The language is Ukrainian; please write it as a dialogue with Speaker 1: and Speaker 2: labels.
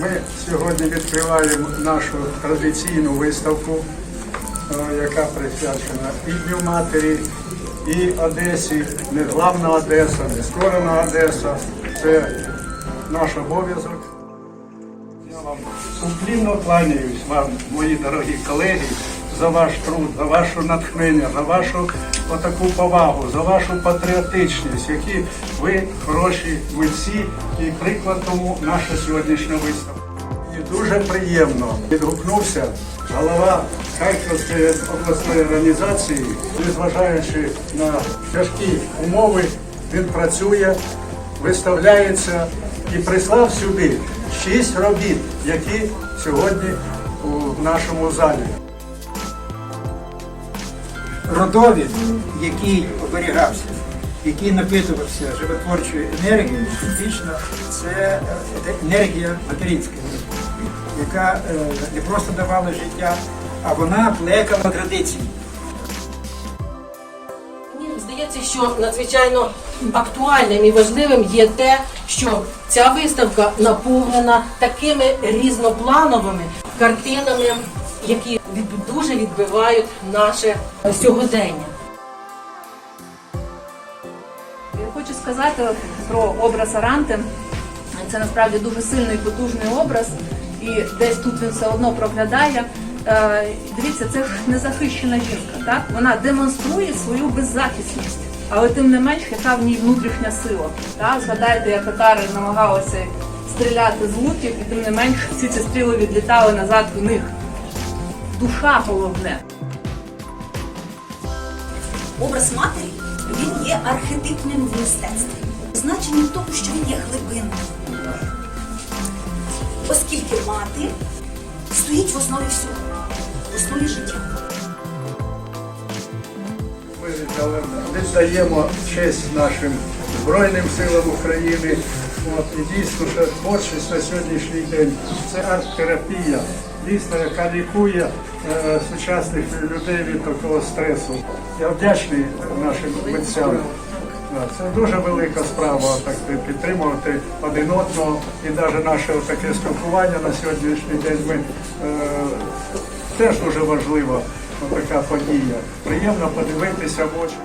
Speaker 1: Ми сьогодні відкриваємо нашу традиційну виставку, е, яка присвячена і Дню Матері, і Одесі, не главна Одеса, не скорена Одеса. Це наш обов'язок. Я вам сумлінно кланяюсь вам, мої дорогі колеги, за ваш труд, за ваше натхнення, за вашу отаку повагу, за вашу патріотичність, які ви хороші митці і приклад тому наша сьогоднішня виставка. І дуже приємно відгукнувся голова Харківської обласної організації, незважаючи на тяжкі умови, він працює, виставляється і прислав сюди шість робіт, які сьогодні у нашому залі.
Speaker 2: Родовід, який оберігався, який напитувався животворчою енергією, фактично це е, енергія материнська, яка е, не просто давала життя, а вона плекала традиції.
Speaker 3: Здається, що надзвичайно актуальним і важливим є те, що ця виставка наповнена такими різноплановими картинами, які дуже відбивають наше сьогодення.
Speaker 4: Я хочу сказати про образ Аранти. Це насправді дуже сильний і потужний образ, і десь тут він все одно проглядає. Е, Дивіться, це незахищена жінка, так? Вона демонструє свою беззахисність, але тим не менш, яка в ній внутрішня сила. Так? Згадайте, як татари намагалися стріляти з луків, і тим не менш всі ці стріли відлітали назад в них. Душа головне.
Speaker 5: Образ матері він є архетипним в мистецтві. Значення в тому, що він є глибинним. Оскільки мати стоїть в основі всього, в основі життя.
Speaker 1: Ми віддаємо честь нашим Збройним силам України. От, і дійсно, що творчість на сьогоднішній день це арт-терапія, дійсно, яка лікує е, сучасних людей від такого стресу. Я вдячний нашим митцям. Це дуже велика справа так підтримувати один одного і навіть наше таке спілкування на сьогоднішній день ми е, теж дуже важлива така подія. Приємно подивитися в очі.